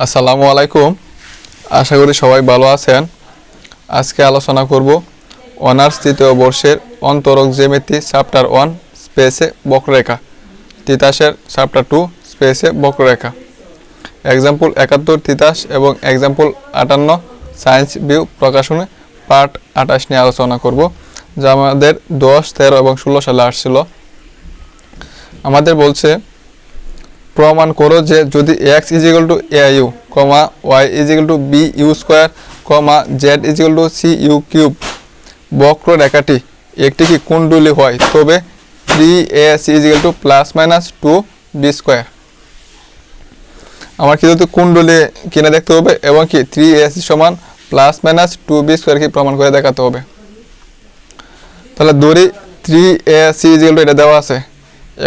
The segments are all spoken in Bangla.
আসসালামু আলাইকুম। আশা করি সবাই ভালো আছেন। আজকে আলোচনা করব অনার্স তৃতীয় বর্ষের অন্তরক জ্যামিতি চ্যাপ্টার ওয়ান, স্পেসে বক্ররেখা। তিতাসের চ্যাপ্টার টু, স্পেসে বক্ররেখা। এক্সাম্পল একাত্তর তিতাস এবং এক্সাম্পল আটান্ন সায়েন্স ভিউ প্রকাশনে পার্ট আঠাশ নিয়ে আলোচনা করব, যা আমাদের দশ, তেরো এবং ষোলো সালে আসছিল। আমাদের বলছে প্রমাণ করো যে যদি x is equal to a u comma y is equal to b u square comma z is equal to c u cube বক্র রেখাটি একটি কি কুণ্ডলী হয়? তবে three a c is equal to plus minus two b square আমার কি যদি কুণ্ডলী কিনে দেখতে হবে এবং কি থ্রি এ সি সমান plus minus two b square কি প্রমাণ করে দেখাতে হবে। তাহলে ধরি three a c is equal to এটা দেওয়া আছে।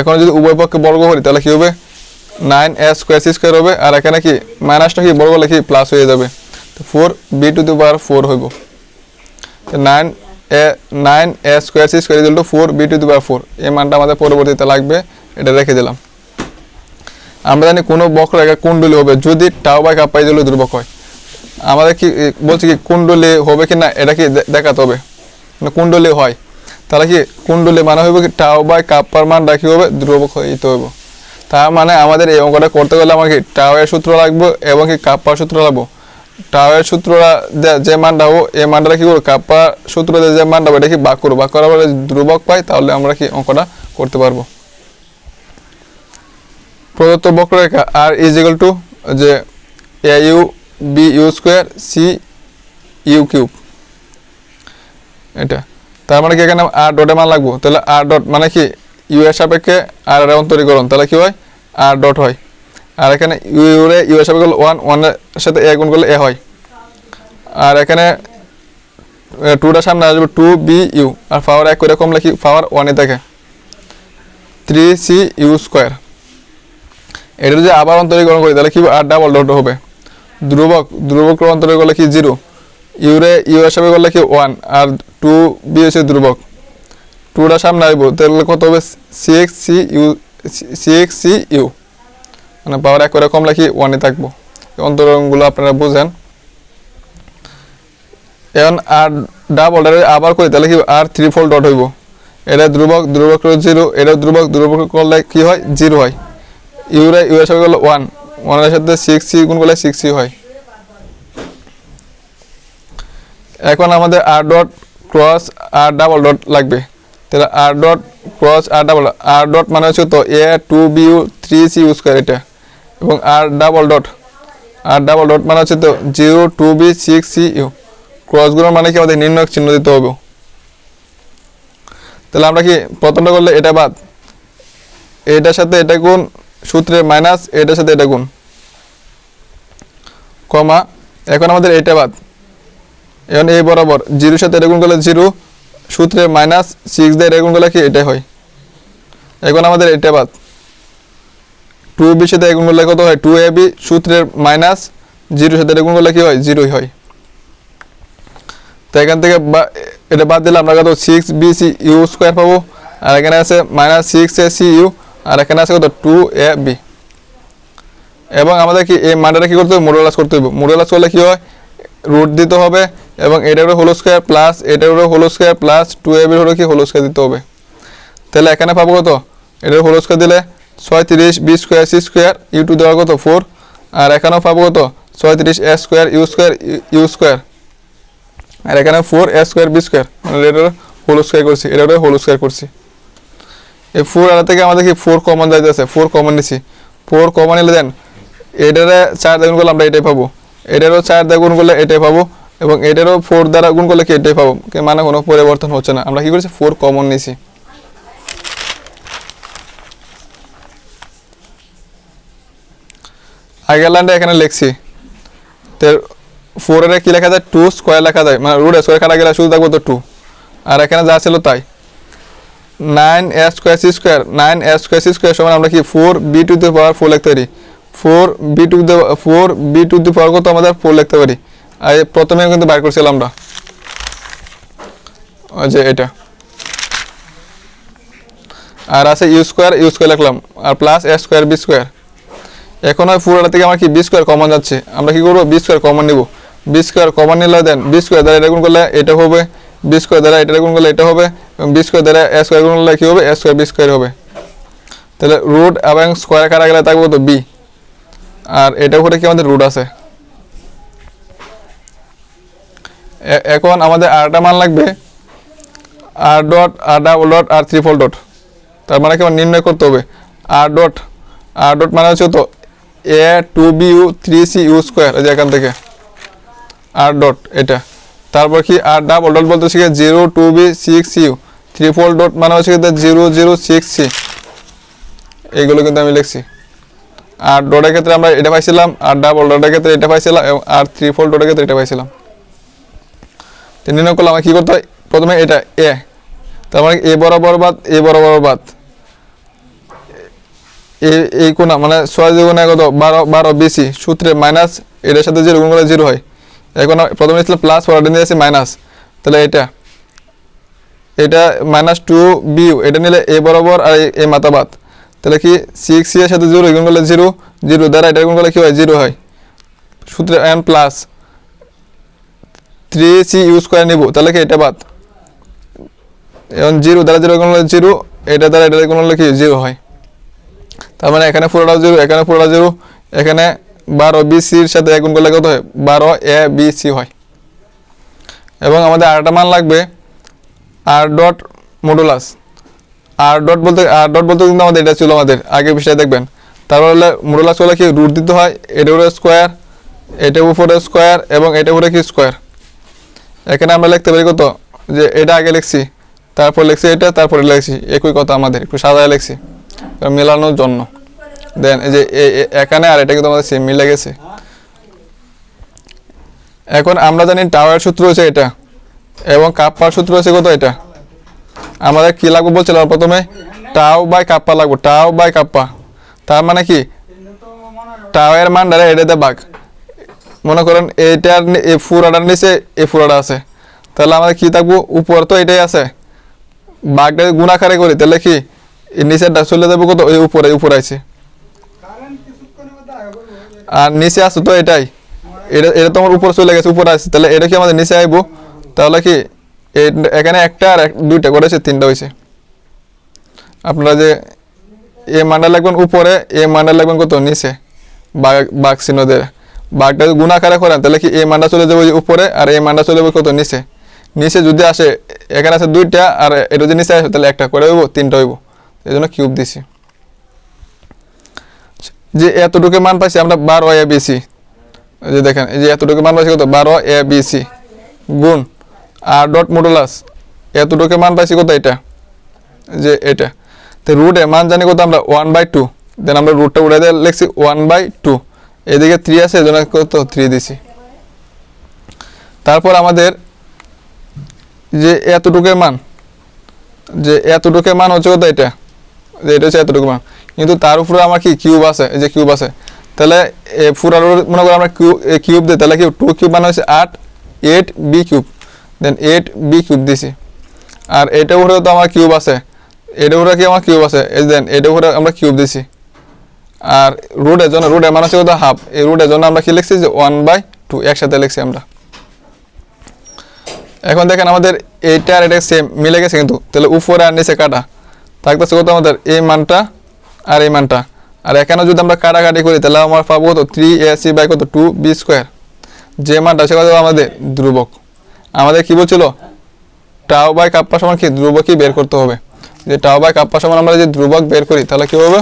এখন যদি উভয় পক্ষে বর্গ করি, তাহলে কি হবে? Nine a square c square হবে, আর এখানে কি মাইনাসটা কি বড় হলে কি প্লাস হয়ে যাবে? তো four b to the power four হইব। তো nine a nine a square c square equal to four b to the power four এই মানটা আমাদের পরবর্তীতে লাগবে, এটা রেখে দিলাম। আমরা জানি কোনো বক্ররেখা কুণ্ডলী হবে, যদি টাও বাই কাপ্পাই দিলে দুর্বক হয়। আমাদের কি বলছি কি কুণ্ডলী হবে কি না এটা কি দেখাতে হবে। মানে কুণ্ডলী হয়। তাহলে কি কুণ্ডলী মানে হইব কি টাও বাই কাপ্পার মানটা কি হবে, ধ্রুবক হইতে হইব। তার মানে আমাদের এই অঙ্কটা করতে গেলে আমাকে টাওয়ের সূত্র লাগবে এবং কি কাপ্পার সূত্র লাগবে? টাওয়ের সূত্রটা দে- যে মানটা হব, এই মানটা কি করব? কাপ্পার সূত্র যে মানটা হবে, এটা কি বাক করব? বাক করার পরে ধ্রুবক পাই, তাহলে আমরা কি অঙ্কটা করতে পারব? প্রদত্ত বক্ররেখা আর ইজ টু যে a u b u square c u cube এটা। তার মানে কি এখানে আর ডটে মান লাগবো? তাহলে আর ডট মানে কি ইউ এর সাপেক্ষে আর এর অন্তরীকরণ। তাহলে কি হয়? আর ডট হয়। আর এখানে ইউ রে ইউ এর সাপেক্ষে ওয়ান ওয়ানের সাথে এ গুণ করলে এ হয়। আর এখানে টুটা সামনে আসবে two b u r power এক করে কমলে কি পাওয়ার ওয়ানে থাকে থ্রি সি ইউ স্কোয়ার এটা যদি আবার অন্তরীকরণ করি, তাহলে কি আর ডাবল ডট হবে। ধ্রুবক ধ্রুবক অন্তরীকরণ করলে কি? জিরো ইউরে ইউ হিসাবে করলে কি? ওয়ান আর টু বি হচ্ছে ধ্রুবক। টুটা সামনে আসব, তাহলে কত হবে? Six c u six c u মানে পাওয়ার এক করে কমলে কি ওয়ানে থাকব। এই অন্তরণগুলো আপনারা বুঝেন। এখন আর ডাবল আবার করি তাহলে কি আর থ্রি ফোর ডট হইব। এটা ধ্রুবক ধ্রুবক জিরো এটা ধ্রুবক ধ্রুবক করলে কি হয়? জিরো হয়। ইউরে ইউ এর সাথে করলে ওয়ান ওয়ানের সাথে সিক্স সি গুণ করলে সিক্স সি হয়। এখন আমাদের r dot cross r double dot লাগবে। তাহলে r dot cross r double r dot মানে হচ্ছে তো a two b u three c use করে এটা। এবং r double dot r double dot মানে হচ্ছে তো zero two b six c u ক্রসগুলোর মানে কি? আমাদের নির্ণয় চিহ্ন দিতে হবে। তাহলে আমরা কি প্রথমটা করলে এটা বাদ? এটার সাথে এটা গুণ সূত্রের মাইনাস এটার সাথে এটা গুণ। কমা, এখন আমাদের এটা বাদ। এখন এই বরাবর জিরোর সাথে এটা গুণ করলে জিরো সূত্রের মাইনাস সিক্স দিয়ে এটা গুণ করলে কি এটাই হয়? এখন আমাদের এটা বাদ। টু বির সাথে এগুণ করলে কত হয়? টু এ বি সূত্রের মাইনাস জিরোর সাথে এগুণ করলে কি হয়? জিরোই হয়। তো এখান থেকে এটা বাদ দিলে আমরা কত? Six b c u square পাবো। আর এখানে আছে minus six a c u আর এখানে আছে কত? টু এ বি এবং আমাদের কি এই মানটা কি করতে হবে? মোডালাস করতে হবে। মোডালাস করলে কি হয়? রুট দিতে হবে এবং এটার উপরে হোলো স্কোয়ার প্লাস এটার উপরে হোলো স্কোয়ার প্লাস টু এ বির হলো কি হোলো স্কোয়ার দিতে হবে। তাহলে এখানে পাবো কত? এটার হোলো স্কোয়ার দিলে ছয়ত্রিশ b square c square u two দেওয়া কত? ফোর আর এখানেও পাবো কত? ছয়ত্রিশ a square u square u square আর এখানে four a square b square মানে এটার হোল স্কোয়ার করছি এটার হোল স্কোয়ার করছি। এই ফোর আর থেকে আমাদের কি ফোর কমন যাইতেছে? ফোর কমন নিছি। ফোর কমন নিলে দেন এটারে চার দ্বারা গুণ করলে আমরা এটাই পাবো। এটারও চার দ্বারা গুণ করলে এটাই পাবো এবং এটারও ফোর দ্বারা গুণ করলে কি এটাই পাবো? মানে কোনো পরিবর্তন হচ্ছে না। আমরা কি করেছি? ফোর কমন নিছি আগের লাইনটা এখানে লিখছি। তো ফোরের কি লেখা যায়? টু স্কোয়ার লেখা যায়। মানে রুট স্কোয়ার কাটা গেলে শুধু থাকব তো টু আর এখানে যা ছিল তাই। Nine a square c square nine a square c square সমান আমরা কি four b two the power four লিখতে পারি। Four b two the four b two the power কত আমাদের? ফোর লিখতে পারি। আর প্রথমে কিন্তু বাইর করছিলাম আমরা। ওই যে এটা। আর আছে ইউ স্কোয়ার ইউ স্কোয়ার লিখলাম। আর plus a square b square এখন হয় পুরোটা থেকে আমার কি বি স্কোয়ার কমন যাচ্ছে? আমরা কি করব? বি স্কোয়ার কমন নিব। বি স্কোয়ার কমন নিলে দেন বি স্কোয়ার দ্বারা এটা গুণ করলে এটা হবে বি স্কোয়ার দ্বারা এটা গুণ করলে এটা হবে বি স্কোয়ার দ্বারা এ স্কোয়ার গুণ করলে কি হবে? এ স্কোয়ার বি স্কোয়ার হবে। তাহলে রুট এবং স্কোয়ার কাটা গেলে থাকব তো বি আর এটা উপরে কি আমাদের রুট আছে? এখন আমাদের আরটা মান লাগবে r dot r double dot r three triple dot তার মানে কি আমার নির্ণয় করতে হবে। আর ডট আর ডট মানে হচ্ছে তো a two b u three c u square এই যে এখান থেকে। আর ডট এটা। তারপর কি আর ডাবল ডট বলতে শিখে zero two b six u triple dot মানে হচ্ছে জিরো জিরো সিক্স সি এইগুলো কিন্তু আমি লিখছি। আর ডটের ক্ষেত্রে আমরা এটা পাইছিলাম, আর ডাবল ডটের ক্ষেত্রে এটা পাইছিলাম, এবং আর থ্রি ফোর ডটের ক্ষেত্রে এটা পাইছিলাম। তো নির্ণয় করলে আমার কী করতে হয়? প্রথমে এটা এ তার মানে এ বরাবর বাদ এ বরাবর বাদ। এই কোনা মানে ছয় দুগুণে কত বারো বারো বেশি, সূত্রে মাইনাস এটার সাথে জিরো গুণ করলে জিরো হয়। এখন প্রথমে ছিল প্লাস পরেরটা নিয়ে আসি মাইনাস তাহলে এটা এটা মাইনাস টু বিউ এটা নিলে এ বরাবর আর এ- এ মাথা বাদ। তাহলে কি সিক্স সি এর সাথে জিরো গুণ করলে জিরো জিরো দ্বারা এটা গুণ করলে কি হয়? জিরো হয়। সূত্রে n plus three c use করে নিব, তাহলে কি এটা বাদ? এবং জিরো দ্বারা জিরো গুণ করলে জিরো এটা দ্বারা এটা গুণ করলে কি? জিরো হয়। তার মানে এখানে পুরোটা জিরো এখানে পুরোটা জিরো এখানে বারো বি সির সাথে এক গুণ করলে কত হয়? বারো এ বি সি হয়। এবং আমাদের আরেকটা মান লাগবে r dot modulus r dot বলতে, আর ডট বলতে কিন্তু আমাদের এটা ছিল আমাদের আগে বিষয়ে দেখবেন। তারপর হলে মডুলাস হলে কি? রুট দিতে হয়, এটা উপরে স্কোয়ার এটা উপরে স্কোয়ার এবং এটা উপরে কি স্কোয়ার এখানে আমরা লিখতে পারি কত? যে এটা আগে লিখছি, তারপর লিখছি এটা, তারপরে লিখছি, একই কথা আমাদের, একটু সাজায় লিখছি। মেলানোর জন্য। দেন এই যে এখানে আর এটা কিন্তু আমাদের সেম মিলে গেছে। এখন আমরা জানি টাওয়ার সূত্র হচ্ছে এটা এবং কাপ্পার সূত্র হচ্ছে কত এটা? আমাদের কি লাগবে বলছিলাম প্রথমে? টাও বাই কাপ্পা লাগবে, টাও বাই কাপ্পা। তার মানে কি? টাওয়ের মান দ্বারা এটাতে বাঘ। মনে করেন এইটার এই ফুরাটার নিচে এই ফুরাটা আছে। তাহলে আমাদের কি থাকব? উপর তো এটাই আছে। বাঘটা গুণাকারে করি, তাহলে কি? নিচেরটা চলে যাব কত? ওই উপরে উপরে আছে। আর নিচে আসো তো এটাই। এটা এটা তোমার উপর চলে গেছে, উপরে আছে। তাহলে এটা কি আমাদের নিচে আইবো? তাহলে কি এখানে একটা আর দুইটা করেছে, তিনটা হয়েছে। আপনারা যে এ মান্ডা লাগবেন উপরে, এ মান্ডা লাগবেন কত? নিচে। বাঘ বাঘ চিহ্নদের বাঘটা যদি গুণাকারে করেন, তাহলে কি এ মান্ডা চলে যাবে উপরে, আর এ মান্ডা চলে যাবে কত? নিচে। নিচে যদি আসে, এখানে আছে দুইটা, আর এটা যদি নিচে আসে, তাহলে একটা করে হইব, তিনটা হইব। এই জন্য কিউব দিছি। যে এতটুকু মান পাইছি, আমরা বারো এ বিসি যে দেখেন, এই যে এতটুকু মান পাইছি কত? বারো এ বিসি গুণ। আর ডট মডুলাস এতটুকু মান পাইছি কত এটা? যে এটা। তো রুটে মান জানি কত আমরা? ওয়ান বাই টু দেন আমরা রুটটা উড়ে দিয়ে লিখছি ওয়ান বাই টু এদিকে থ্রি আছে, এই জন্য কত? থ্রি দিছি। তারপর আমাদের যে এতটুকুর মান, যে এতটুকুর মান হচ্ছে কত এটা? যে এটা হচ্ছে এতটুকু মান। কিন্তু তার উপরে আমার কি কিউব আছে? এই যে কিউব আছে। তাহলে এ পুরার মনে করো আমরা কিউব কিউব দিই, তাহলে কি টু কিউব মানে হচ্ছে আট eight b cube then eight b cube দিছি আর এটা উপরে তো আমার কিউব আছে। এটা উপরে কি আমার কিউব আছে? এই দেন, এটা উপরে আমরা কিউব দিছি। আর রুটের জন্য রুটের মানে হচ্ছে কত হাফ এই রুটের জন্য আমরা কি লিখছি যে ওয়ান বাই টু একসাথে লিখছি আমরা। এখন দেখেন আমাদের এইটা আর এটা সেম মিলে গেছে কিন্তু। তাহলে উপরে আর নিচে কাটা। থাকতেছে কত আমাদের? এই মানটা আর এই মানটা। আর এখানে যদি আমরা কাটাকাটি করি, তাহলে আমরা পাবো কত? থ্রি এ সি বাই কত? টু বি স্কোয়ার যে মানটা সেটা আমাদের ধ্রুবক। আমাদের কি বলছিল? টাও বাই কাপ্পা সমান কি? ধ্রুবকই বের করতে হবে। যে টাও বাই কাপ্পা সমান আমরা যদি ধ্রুবক বের করি, তাহলে কি হবে?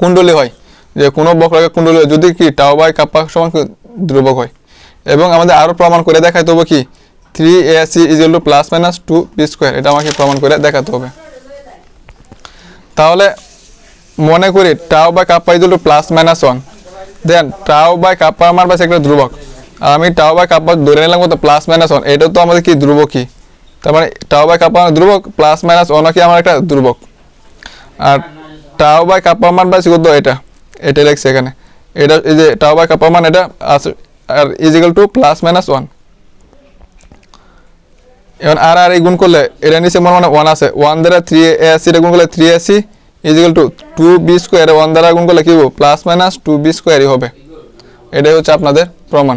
কুণ্ডলী হয়। যে কোনো বক্রকে কুণ্ডলী যদি কি টাও বাই কাপ্পা সমান ধ্রুবক হয়। এবং আমাদের আরও প্রমাণ করে দেখাতে হবে কি? Three a c is two plus minus two b square এটা আমাকে প্রমাণ করে দেখাতে হবে। তাহলে মনে করি tau by kappa is two plus minus one then tau by kappa আমার পাশে একটা ধ্রুবক। আর আমি টাও বাই কাপ্পা ধরে নিলাম কত প্লাস মাইনাস ওয়ান এটা তো আমাদের কি ধ্রুবকই তার মানে টাও কাপ্পা আমার ধ্রুবক প্লাস মাইনাস ওয়ান কি আমার একটা ধ্রুবক? আর টাও বাই কাপ্পা মান পাইছি কত এটা? এটা লিখছে এখানে। এটা এই যে টাও বাই কাপ্পা মান এটা আছে, আর is equal two plus minus one এখন আর আর এই গুণ করলে এটা নিচে মনে মানে ওয়ান আছে। ওয়ান দ্বারা থ্রি এ সি এটা গুণ করলে three a c is equal two two b স্কোয়ারে ওয়ান দ্বারা গুণ করলে কি হবে প্লাস মাইনাস টু বি স্কোয়ারই হবে। এটাই হচ্ছে আপনাদের প্রমাণ।